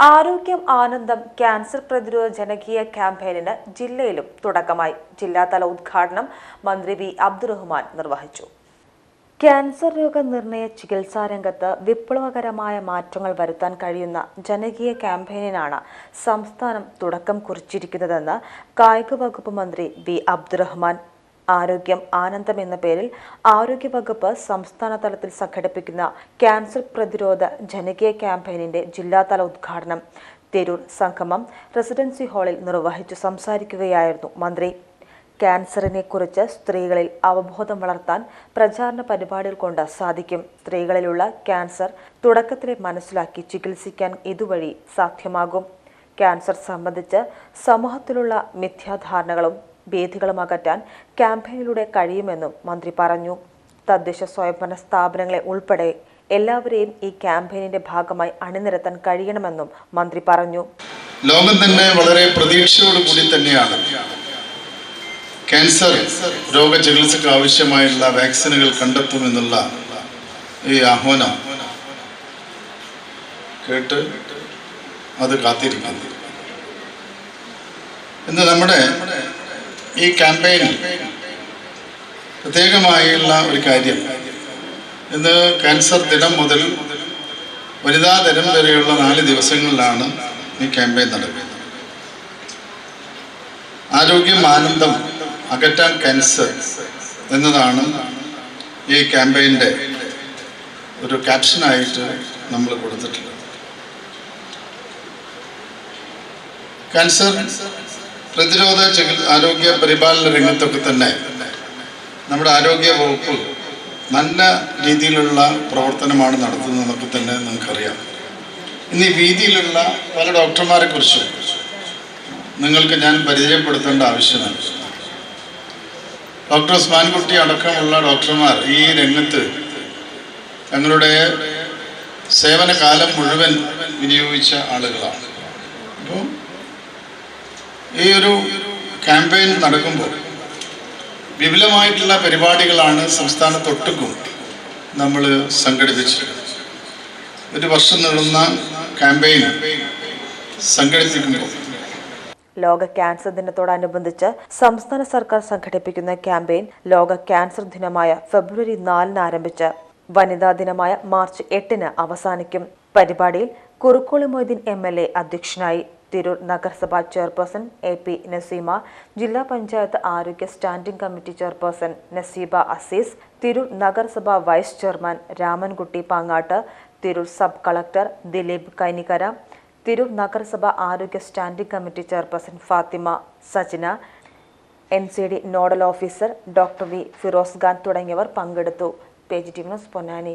ആരോഗ്യം ആനന്ദം ക്യാൻസർ പ്രതിരോധ ജനകീയ ക്യാമ്പയിനിന് ജില്ലയിലും തുടക്കമായി. ജില്ലാതല ഉദ്ഘാടനം മന്ത്രി വി. അബ്ദുറഹ്മാൻ നിർവഹിച്ചു. ക്യാൻസർ രോഗനിർണയ ചികിത്സാ രംഗത്ത് വിപ്ലവകരമായ മാറ്റങ്ങൾ വരുത്താൻ കഴിയുന്ന ജനകീയ ക്യാമ്പയിനാണ് സംസ്ഥാനം തുടക്കം കുറിച്ചിരിക്കുന്നതെന്ന് കായിക വകുപ്പ് മന്ത്രി വി. അബ്ദുറഹ്മാൻ ആരോഗ്യം ആനന്ദം എന്ന പേരിൽ ആരോഗ്യവകുപ്പ് സംസ്ഥാന തലത്തിൽ സംഘടിപ്പിക്കുന്ന ക്യാൻസർ പ്രതിരോധ ജനകീയ ക്യാമ്പയിനിന്റെ ജില്ലാതല ഉദ്ഘാടനം. തിരൂർ സംഗമം റെസിഡൻസി ഹാളിൽ നിർവഹിച്ചു സംസാരിക്കുകയായിരുന്നു മന്ത്രി. ക്യാൻസറിനെ കുറിച്ച് സ്ത്രീകളിൽ അവബോധം വളർത്താൻ പ്രചാരണ പരിപാടികൾ കൊണ്ട് സാധിക്കും. സ്ത്രീകളിലുള്ള ക്യാൻസർ തുടക്കത്തിലെ മനസ്സിലാക്കി ചികിത്സിക്കാൻ ഇതുവഴി സാധ്യമാകും. ക്യാൻസർ സംബന്ധിച്ച് സമൂഹത്തിലുള്ള മിഥ്യാധാരണകളും ഭീതികളും അകറ്റാൻ ക്യാമ്പയിനിലൂടെ കഴിയുമെന്നും മന്ത്രി പറഞ്ഞു. തദ്ദേശ സ്വയംഭരണ സ്ഥാപനങ്ങളെ ഉൾപ്പെടെ എല്ലാവരെയും ഈ ക്യാമ്പയിനിന്റെ ഭാഗമായി അണിനിരത്താൻ കഴിയണമെന്നും മന്ത്രി പറഞ്ഞു. ലോകം തന്നെ വളരെ പ്രതീക്ഷയോടുകൂടി തന്നെയാണ്. ക്യാൻസർ രോഗ ചികിത്സയ്ക്ക് ആവശ്യമായുള്ള വാക്സിനുകൾ കണ്ടെത്തുമെന്നുള്ള ഈ ആഹ്വാനം കേട്ട് അത് കാത്തിരിക്കുന്നു. ഇന്ന് നമ്മുടെ ഈ ക്യാമ്പയിൻ പ്രത്യേകമായുള്ള ഒരു കാര്യം. ഇന്ന് ക്യാൻസർ ദിനം മുതൽ വനിതാ ദിനം വരെയുള്ള നാല് ദിവസങ്ങളിലാണ് ഈ ക്യാമ്പയിൻ നടക്കുന്നത്. ആരോഗ്യം ആനന്ദം അകറ്റാൻ ക്യാൻസർ എന്നതാണ് ഈ ക്യാമ്പയിന്റെ ഒരു ക്യാപ്ഷനായിട്ട് നമ്മൾ കൊടുത്തിട്ടുള്ളത്. ക്യാൻസർ പ്രതിരോധ ചികിത്സ ആരോഗ്യ പരിപാലന രംഗത്തൊക്കെ തന്നെ നമ്മുടെ ആരോഗ്യ വകുപ്പ് നല്ല രീതിയിലുള്ള പ്രവർത്തനമാണ് നടത്തുന്നതെന്നൊക്കെ തന്നെ നിങ്ങൾക്കറിയാം. ഇന്ന് ഈ വീതിയിലുള്ള പല ഡോക്ടർമാരെ കുറിച്ചും നിങ്ങൾക്ക് ഞാൻ പരിചയപ്പെടുത്തേണ്ട ആവശ്യമാണ് ഡോക്ടർ ഉസ്മാൻകുട്ടി അടക്കമുള്ള ഡോക്ടർമാർ ഈ രംഗത്ത് തങ്ങളുടെ സേവനകാലം മുഴുവൻ വിനിയോഗിച്ച ആളുകളാണ്. അപ്പോൾ ഈ ഒരു ക്യാമ്പയിൻ നടക്കുമ്പോൾ വിപുലമായിട്ടുള്ള പരിപാടികളാണ് സംസ്ഥാനത്തൊട്ടുക്കും നമ്മൾ സംഘടിപ്പിച്ചത് ഒരു വർഷം നീളുന്ന ക്യാമ്പയിൻ സംഘടിപ്പിക്കുമ്പോൾ ലോക ക്യാൻസർ ദിനത്തോടനുബന്ധിച്ച് സംസ്ഥാന സർക്കാർ സംഘടിപ്പിക്കുന്ന ക്യാമ്പയിൻ ലോക ക്യാൻസർ ദിനമായ ഫെബ്രുവരി നാലിന് ആരംഭിച്ച് വനിതാ ദിനമായ മാർച്ച് എട്ടിന് അവസാനിക്കും. പരിപാടിയിൽ Kurukkoli Moideen M L A അധ്യക്ഷനായി തിരൂർ നഗരസഭാ ചെയർപേഴ്സൺ എ പി നസീമ ജില്ലാ പഞ്ചായത്ത് ആരോഗ്യ standing committee chairperson Naseeba Aziz Tirur നഗരസഭാ vice chairman Ramankutty Pangattu Tirur sub collector Dileep Kainikara Tirur നഗരസഭാ ആരോഗ്യ standing committee chairperson Fathima Sajana N C D nodal officer doctor V Firoz Khan തുടങ്ങിയവർ പങ്കെടുത്തു. Page T news Ponnani.